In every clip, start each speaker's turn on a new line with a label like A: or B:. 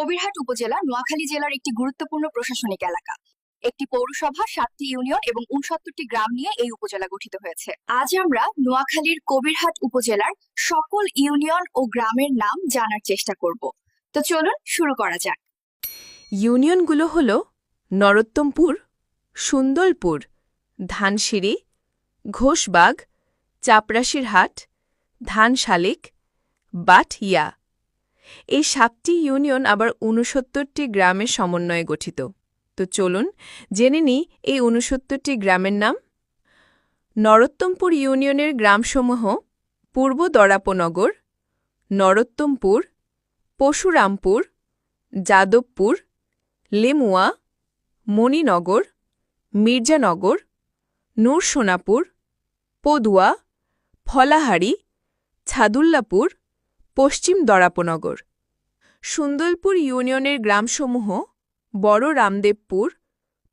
A: কবিরহাট উপজেলা নোয়াখালী জেলার একটি গুরুত্বপূর্ণ প্রশাসনিক এলাকা। একটি পৌরসভা, সাতটি ইউনিয়ন এবং উনসত্তরটি গ্রাম নিয়ে এই উপজেলা গঠিত হয়েছে। আজ আমরা নোয়াখালীর কবিরহাট উপজেলার সকল ইউনিয়ন ও গ্রামের নাম জানার চেষ্টা করব। তো চলুন শুরু করা যাক।
B: ইউনিয়নগুলো হল নরোত্তমপুর সুন্দরপুর ধানসিঁড়ি, ঘোষবাগ চাপরাশির হাট ধানশালিক বাটইয়া এই সাতটি ইউনিয়ন আবার ঊনসত্তরটি গ্রামের সমন্বয়ে গঠিত। তো চলুন জেনে নিই এই ঊনসত্তরটি গ্রামের নাম। নরোত্তমপুর ইউনিয়নের গ্রামসমূহ পূর্ব দরাপনগর, নরোত্তমপুর, পশুরামপুর, যাদবপুর, লেমুয়া, মণিনগর, মির্জানগর, নূরসোনাপুর, পদুয়া, ফলাহারি, ছাদুল্লাপুর পশ্চিম দরাপনগর। সুন্দরপুর ইউনিয়নের গ্রামসমূহ বড় রামদেবপুর,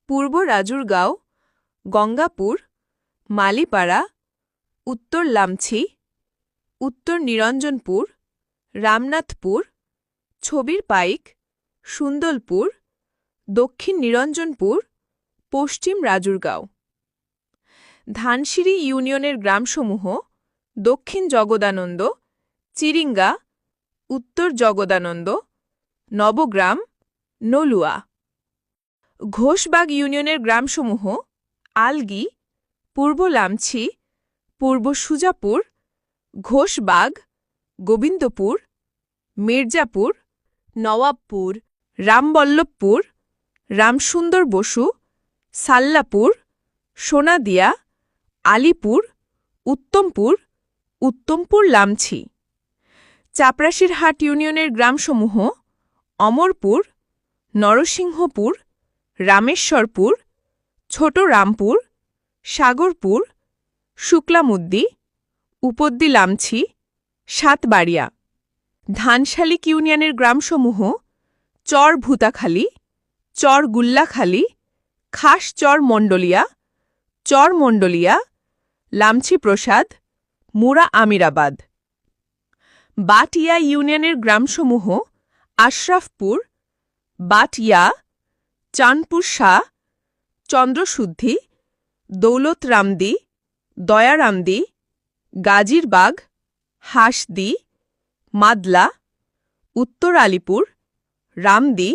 B: পূর্ব রাজুরগাঁও, গঙ্গাপুর, মালিপাড়া, উত্তর লামছি, উত্তর নিরঞ্জনপুর, রামনাথপুর, ছবির পাইক, সুন্দরপুর, দক্ষিণ নিরঞ্জনপুর, পশ্চিম রাজুরগাঁও। ধানসিঁড়ি ইউনিয়নের গ্রামসমূহ দক্ষিণ জগদানন্দ, চিরিঙ্গা উত্তর জগদানন্দ, নবগ্রাম, নলুয়া। ঘোষবাগ ইউনিয়নের গ্রামসমূহ আলগি, পূর্ব লামছি, পূর্ব সুজাপুর, ঘোষবাগ, গোবিন্দপুর, মির্জাপুর, নওয়াবপুর, রামবল্লভপুর, রামসুন্দর বসু, সাল্লাপুর, সোনাদিয়া, আলিপুর, উত্তমপুর উত্তমপুর লামছি। চাপরাশির হাট ইউনিয়নের গ্রামসমূহ অমরপুর, নরসিংহপুর, রামেশ্বরপুর ছোট রামপুর সাগরপুর, শুক্লামুদ্দি উপদ্দি লামছি সাতবাড়িয়া। ধানশালিক ইউনিয়নের গ্রামসমূহ চর ভূতাখালী চর গুল্লাখালী খাস চর মণ্ডলিয়া চর মণ্ডলিয়া লামছি প্রসাদ মুরা আমিরাবাদ বাটিয়া ইউনিয়নের গ্রামসমূহ আশরাফপুর, বাটিয়া, চাঁদপুর শাহ, চন্দ্রশুদ্ধি, দৌলতরামদি, দয়ারামদি, গাজীরবাগ, হাসদি, মাদলা, উত্তর আলিপুর, রামদি,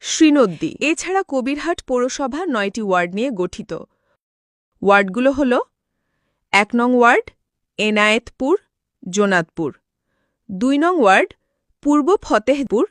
B: শ্রীনদ্দি। এছাড়া কবিরহাট পৌরসভা নয়টি ওয়ার্ড নিয়ে গঠিত। ওয়ার্ডগুলো হল এক নং ওয়ার্ড, এনায়েতপুর, জোনাতপুর। দুই নং ওয়ার্ড পূর্ব ফতেহপুর